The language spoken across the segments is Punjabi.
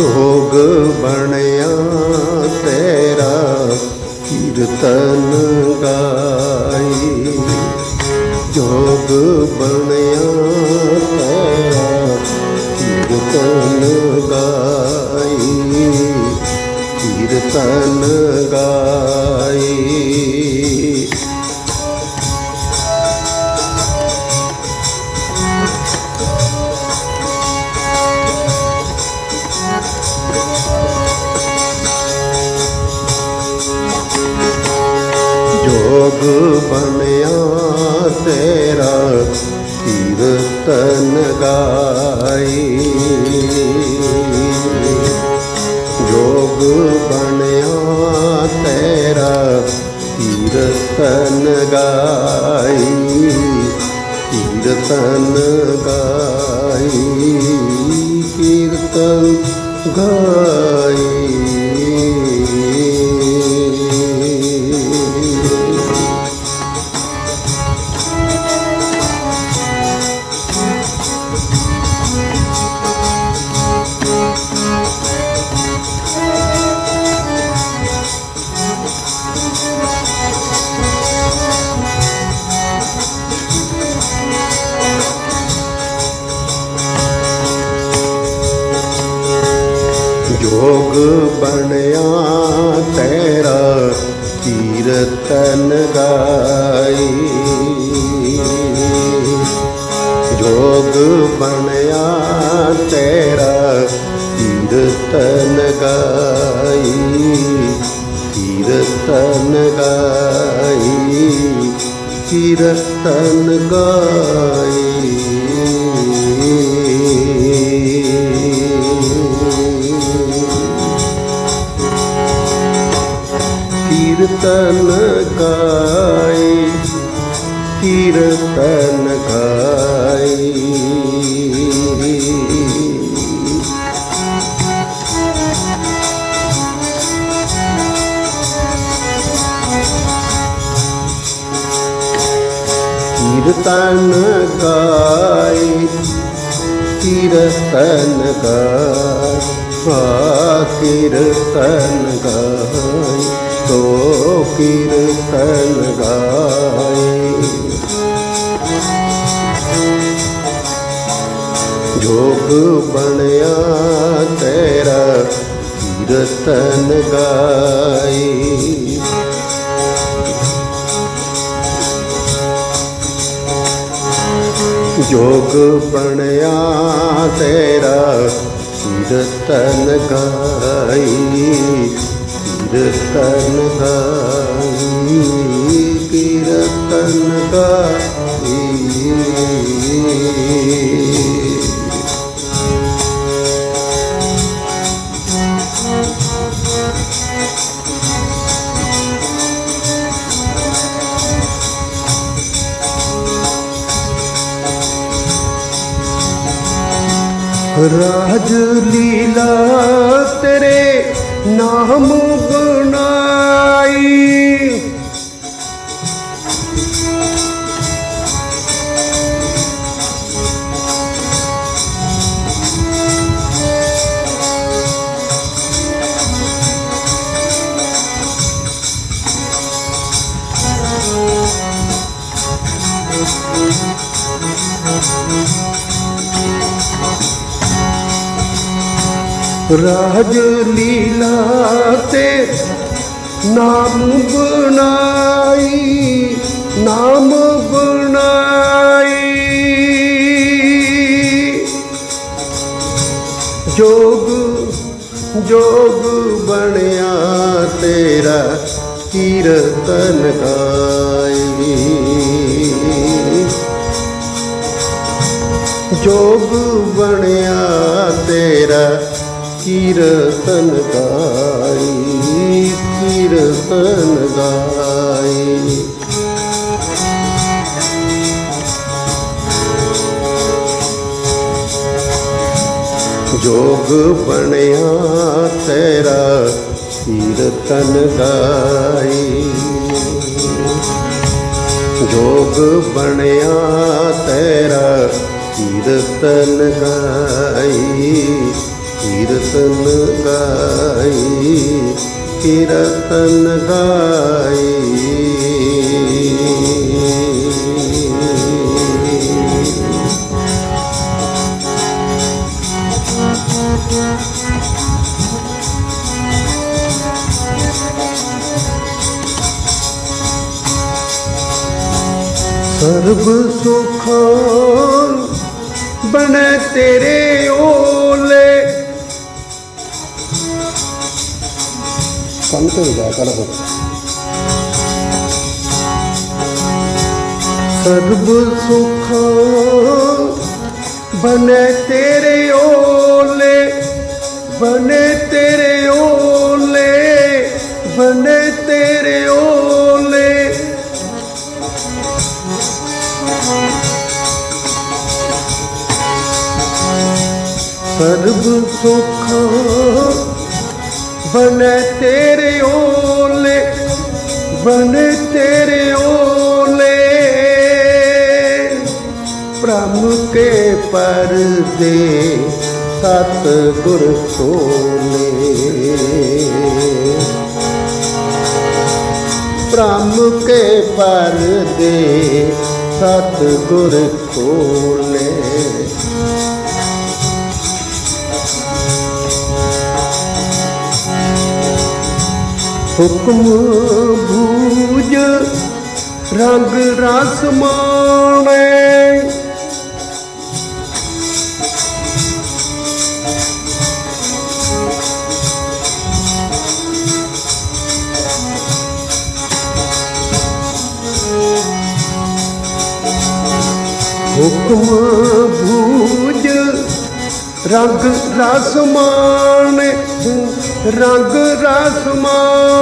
ਜੋਗ ਬਣਿਆ ਤੇਰਾ ਕੀਰਤਨ ਗਾਈ। ਜੋਗ ਬਣਿਆ ਤੇਰਾ ਕੀਰਤਨ ਗਾਈ। ਕੀਰਤਨ ਗਾਈ। ਜੋਗ ਬਣਿਆ ਤੇਰਾ ਕੀਰਤਨ ਗਾਈ। ਜੋਗ ਬਣਿਆ ਤੇਰਾ ਕੀਰਤਨ ਗਾਈ। ਕੀਰਤਨ ਗਾਈ ਕੀਰਤਨ ਗਾਈ। ਜੋਗ ਬਣਿਆ ਤੇਰਾ ਕੀਰਤਨ ਗਾਈ। ਜੋਗ ਬਣਿਆ ਤੇਰਾ ਕੀਰਤਨ ਗਾਈ। ਕੀਰਤਨ ਗਾਈ ਕੀਰਤਨ ਗਾਈ। ਕੀਰਤਨ ਗਾਈ ਕੀਰਤਨ ਗਾਈ। ਕੀਰਤਨ ਗਾਈ ਕੀਰਤਨ ਗਾਏ ਆ ਕੀਰਤਨ ਗਾਈ। ਤੋ ਕੀਰਤਨ ਗਾਈ ਜੋਗ ਬਣਿਆ ਤੇਰਾ ਕੀਰਤਨ ਗਾਈ ਜੋਗ ਬਣਿਆ ਤੇਰਾ ਕੀਰਤਨ ਗਾਈ ਕੀਰਤਨ ਗਾਈ ਕੀਰਤਨ ਗਾਈ ਰਾਜ ਲੀਲਾ ਰਾਜ ਲੀਲਾ ਤੇ ਨਾਮ ਬਣਾਈ ਨਾਮ ਬਣਾਈ। ਜੋਗ ਜੋਗ ਬਣਿਆ ਤੇਰਾ ਕੀਰਤਨ ਗਾਈ। ਜੋਗ ਬਣਿਆ ਤੇਰਾ ਕੀਰਤਨ ਗਾਈ ਕੀਰਤਨ ਗਾਈ। ਜੋਗ ਬਣਿਆ ਤੇਰਾ ਕੀਰਤਨ ਗਾਈ। ਜੋਗ ਬਣਿਆ ਤੇਰਾ ਕੀਰਤਨ ਗਾਈ। ਕੀਰਤਨ ਗਾਈ ਕੀਰਤਨ ਗਾਈ। ਸਰਬ ਸੁਖਾਂ ਬਣੇ ਤੇਰੇ ਓ ਕੰਮ ਤੇ ਸਰਬ ਸੁਖ ਬਣੇ ਤੇਰੇ ਓਲੇ ਬਣੇ ਤੇਰੇ ਓਲੇ ਬਣੇ ਤੇਰੇ ਓਲੇ ਸਰਬ ਸੁਖ ਬਨੇ ਤੇਰੇ ਓਲੇ, ਬਨੇ ਤੇਰੇ ਓਲੇ। ਪ੍ਰਮ ਕੇ ਪਰਦੇ ਸਤ ਗੁਰ ਸੋਲੇ। ਪ੍ਰਮ ਕੇ ਪਰਦੇ ਸਤ ਗੁਰ ਖੋਲੇ। ਹੁਕਮ ਬੂਝ ਰੰਗ ਰਸ ਮਾਣੇ। ਹੁਕਮ ਬੂਝ ਰੰਗ ਰਸ ਮਾਣੇ। ਰੰਗ ਰਸ ਮਾਣੇ।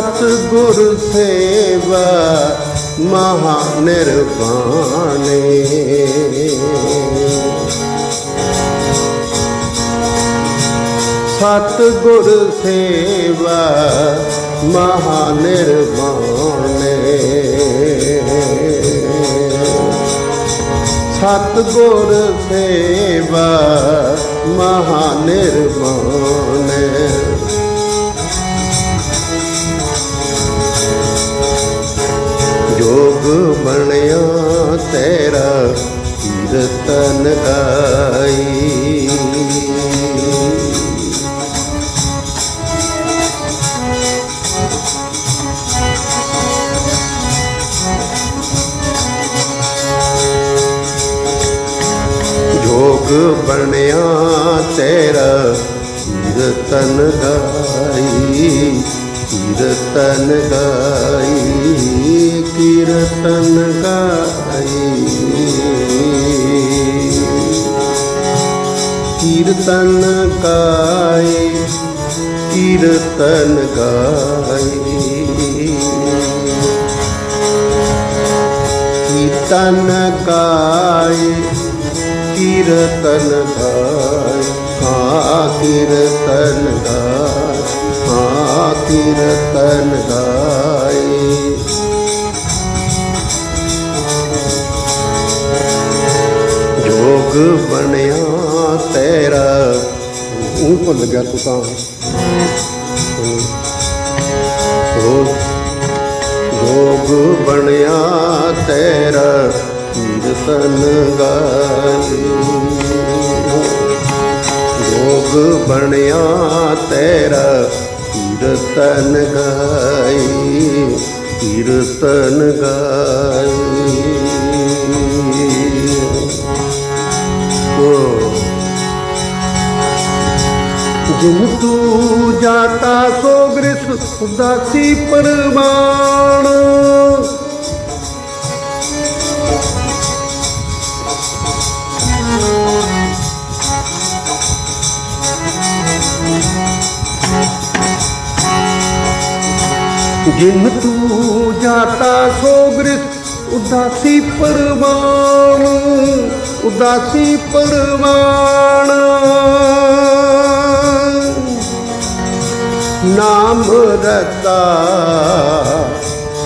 ਸਤ ਗੁਰ ਸੇਵਾ ਮਹਾ ਨਿਰਵਾਣੇ ਸਤ ਗੁਰ ਸੇਵਾ ਮਹਾ ਨਿਰਵਾਣੇ ਸਤ ਗੁਰ ਸੇਵਾ ਮਹਾ ਨਿਰਵਾਣੇ ਜੋਗ ਬਣਿਆ ਤੇਰਾ ਕੀਰਤਨ ਗਾਈ। ਜੋਗ ਬਣਿਆ ਤੇਰਾ ਕੀਰਤਨ ਗਾਈ। ਕੀਰਤਨ ਗਾਈ ਕੀਰਤਨ ਗਾਈ ਕੀਰਤਨ ਗਾਈ ਕੀਰਤਨ ਗਾਈ ਕੀਰਤਨ ਗਾਏ ਕੀਰਤਨ ਗਾਏ ਹਾਂ ਕੀਰਤਨ ਗਾਏ ਹਾਂ ਕੀਰਤਨ ਗਾਏ ਜੋਗ ਬਣਿਆ ਤੇਰਾ ਉਹ ਭੁੱਲ ਗਿਆ ਤੂੰ ਤਾਂ ਜੋਗ ਬਣਿਆ ਤੇਰਾ ਕੀਰਤਨ ਗਾਈ ਜੋਗ ਬਣਿਆ ਤੇਰਾ ਕੀਰਤਨ ਗਾਈ ਕੀਰਤਨ ਗਾਈ। ਜਿਨ ਤੂੰ ਜਾਤਾ ਸੋ ਗ੍ਰਿਸ ਉਦਾਸੀ ਪਰਮਾਨ ਜਿਨ ਤੂੰ ਜਾਤਾ ਸੋ ਉਦਾਸੀ ਪਰਮਾਨ ਉਦਾਸੀ ਪਰਮਾਨ ਨਾਮ ਰਤਾ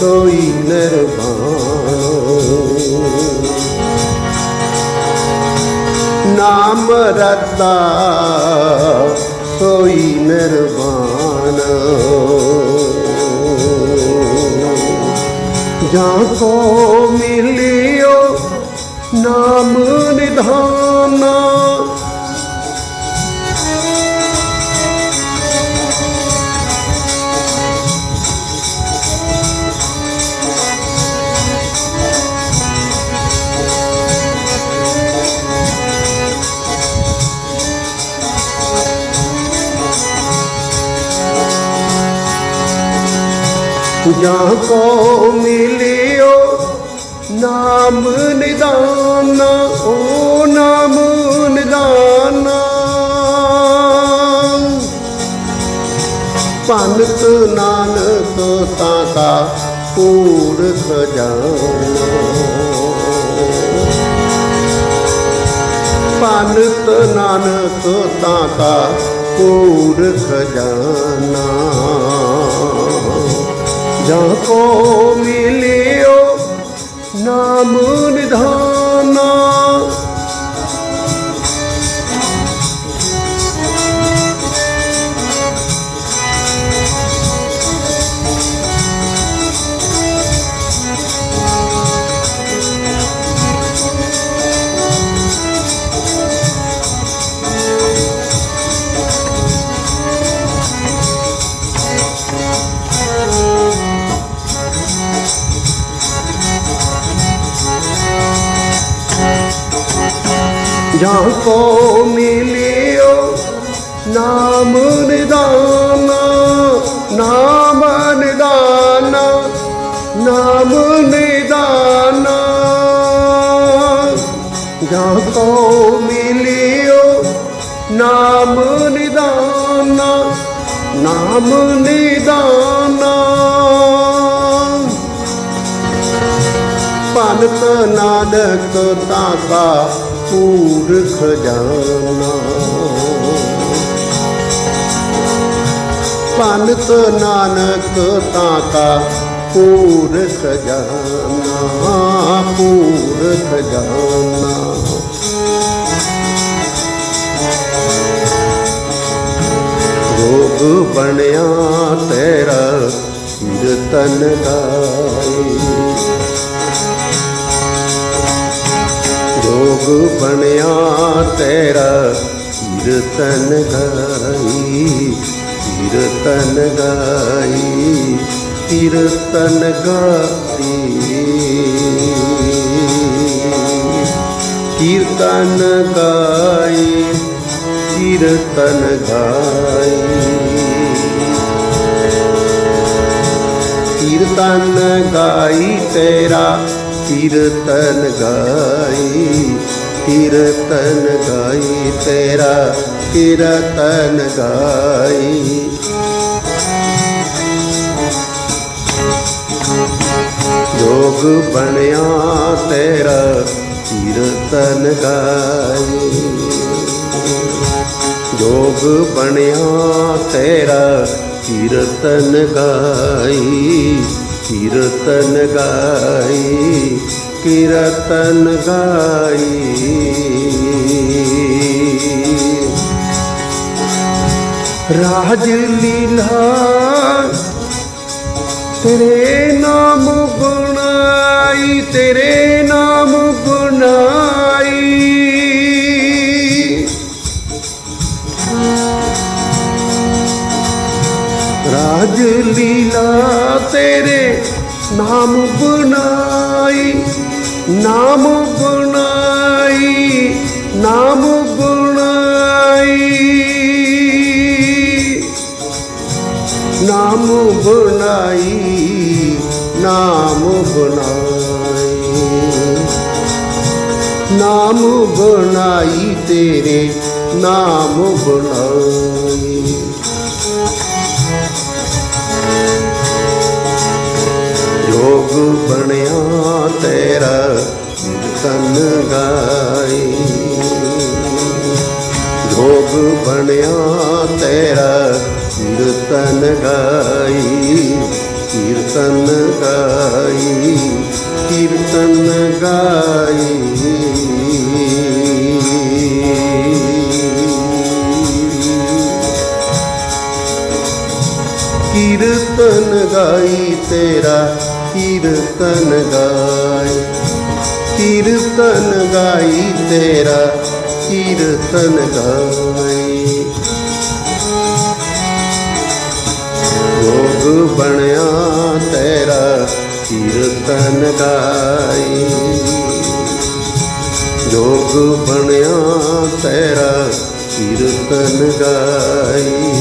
ਸੋਈ ਨਿਰਵਾਣ ਨਾਮ ਰਤਾ ਸੋਈ ਨਿਰਵਾਣ ਜਾਂ ਕੋ ਮਿਲਿਓ ਨਾਮ ਜਾਂ ਕੋ ਮਿਲਿਓ ਨਾਮ ਨਿਦਾਨਾ ਓ ਨਾਮ ਨਿਦਾਨਾ ਪੰਤ ਨਾਨਕ ਤਾਂ ਕਾ ਪੂਰ ਖਜ਼ਾਨਾ ਪੰਤ ਨਾਨਕ ਤਾਂ ਕਾ ਪੂਰ ਖਜ਼ਾਨਾ ਜਾਂ ਕੋ ਮਿਲਿਓ ਨਾਮ ਜਾਂ ਕੋ ਮਿਲਿਓ ਨਾਮ ਨਿਦਾਨਾ ਨਾਮ ਨਿਦਾਨਾ ਨਾਮ ਨਿਦਾਨਾ। ਜਾਂ ਕੋ ਮਿਲਿਓ ਨਾਮ ਨਿਦਾਨਾ ਨਾਮ ਨਿਦਾਨਾ। ਪੰਤ ਨਾਨਕ ਤਾਕਾ ਪੂਰ ਖਜ਼ਾਨਾ। ਪੰਤ ਨਾਨਕ ਤਾਕਾ ਪੂਰ ਖਜ਼ਾਨਾ ਪੂਰ ਖਜ਼ਾਨਾ। ਰੋਗ ਬਣਿਆ ਤੇਰਾ ਕੀਰਤਨ ਗਾਈ ਜੋਗ ਬਣਿਆ ਤੇਰਾ ਕੀਰਤਨ ਗਾਈ ਕੀਰਤਨ ਗਾਈ ਕੀਰਤਨ ਗਾਈ ਕੀਰਤਨ ਗਾਈ ਕੀਰਤਨ ਗਾਈ। ਕੀਰਤਨ ਗਾਈ ਤੇਰਾ ਕੀਰਤਨ ਗਾਈ ਕੀਰਤਨ ਗਾਈ, ਤੇਰਾ ਕੀਰਤਨ ਗਾਈ। ਜੋਗ ਬਣਿਆ ਤੇਰਾ ਕੀਰਤਨ ਗਾਈ। ਜੋਗ ਬਣਿਆ ਤੇਰਾ ਕੀਰਤਨ ਗਾਈ। ਕੀਰਤਨ ਗਾਈ ਕੀਰਤਨ ਗਾਈ। ਰਾਜ ਲੀਲਾ, ਤੇਰੇ ਨਾਮ ਗੁਣਾਈ, ਤੇਰੇ ਨਾਮ ਗੁਣਾਈ। ਰਾਜ ਲੀਲਾ ਤੇਰੇ ਨਾਮ ਬਣਾਈ ਨਾਮ ਬਣਾਈ ਨਾਮ ਬਣਾਈ। ਨਾਮ ਬਣਾਈ ਨਾਮ ਬਣਾਈ। ਨਾਮ ਬਣਾਈ ਤੇਰੇ, ਨਾਮ ਬਣਾਈ। ਜੋਗ ਬਣਿਆ ਤੇਰਾ ਤਨ ਗਾਈ। ਜੋਗ ਬਣਿਆ ਤੇਰਾ ਕੀਰਤਨ ਗਾਈ। ਕੀਰਤਨ ਗਾਈ ਕੀਰਤਨ ਗਾਈ। ਕੀਰਤਨ ਗਾਈ ਤੇਰਾ ਕੀਰਤਨ ਗਾਈ। ਕੀਰਤਨ ਗਾਈ ਤੇਰਾ ਕੀਰਤਨ ਗਾਈ। ਭੋਗ ਬਣਿਆ ਤੇਰਾ ਕੀਰਤਨ ਗਾਈ। ਜੋਗ ਬਣਿਆ ਤੇਰਾ ਕੀਰਤਨ ਗਾਈ।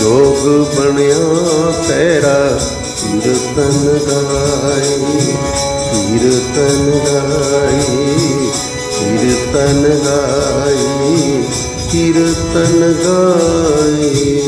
ਜੋਗ ਬਣਿਆ ਤੇਰਾ ਕੀਰਤਨ ਗਾਈ ਕੀਰਤਨ ਗਾਈ ਕੀਰਤਨ ਗਾਈ ਕੀਰਤਨ ਗਾਈ